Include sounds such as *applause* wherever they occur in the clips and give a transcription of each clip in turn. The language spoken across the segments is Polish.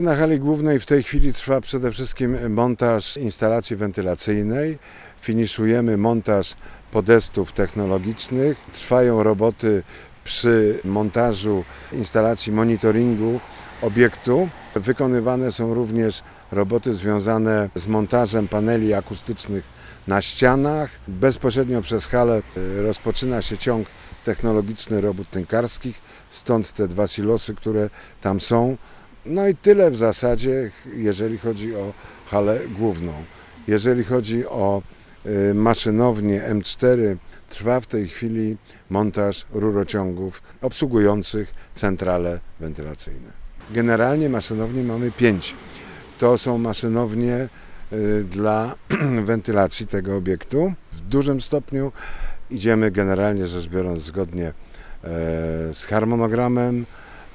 Na hali głównej w tej chwili trwa przede wszystkim montaż instalacji wentylacyjnej. Finiszujemy montaż podestów technologicznych. Trwają roboty przy montażu instalacji monitoringu obiektu. Wykonywane są również roboty związane z montażem paneli akustycznych na ścianach. Bezpośrednio przez halę e, rozpoczyna się ciąg technologiczny robót tynkarskich, stąd te dwa silosy, które tam są. No i tyle w zasadzie, jeżeli chodzi o halę główną. Jeżeli chodzi o y, maszynownię M4, trwa w tej chwili montaż rurociągów obsługujących centrale wentylacyjne. Generalnie maszynowni mamy pięć. To są maszynownie y, dla *clears throat* wentylacji tego obiektu. W dużym stopniu idziemy generalnie rzecz biorąc zgodnie e, z harmonogramem.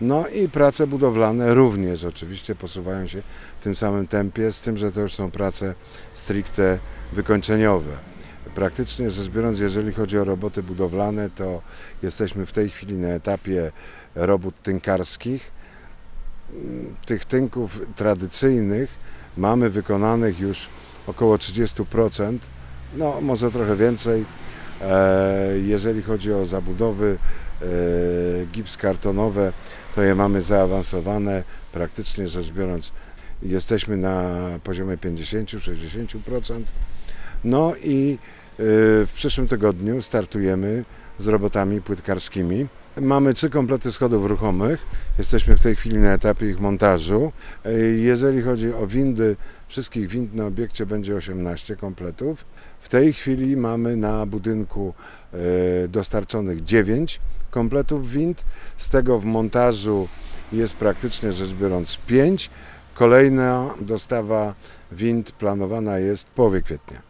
No i prace budowlane również oczywiście posuwają się w tym samym tempie, z tym, że to już są prace stricte wykończeniowe. Praktycznie rzecz biorąc, jeżeli chodzi o roboty budowlane, to jesteśmy w tej chwili na etapie robót tynkarskich. Tych tynków tradycyjnych mamy wykonanych już około 30%, no może trochę więcej. E, Jeżeli chodzi o zabudowy e, gips kartonowe, to je mamy zaawansowane. Praktycznie rzecz biorąc, jesteśmy na poziomie 50-60%. No i y, w przyszłym tygodniu startujemy z robotami płytkarskimi. Mamy trzy komplety schodów ruchomych. Jesteśmy w tej chwili na etapie ich montażu. Y, Jeżeli chodzi o windy, wszystkich wind na obiekcie będzie 18 kompletów. W tej chwili mamy na budynku y, dostarczonych 9 kompletów wind. Z tego w montażu jest praktycznie rzecz biorąc 5. Kolejna dostawa wind planowana jest w połowie kwietnia.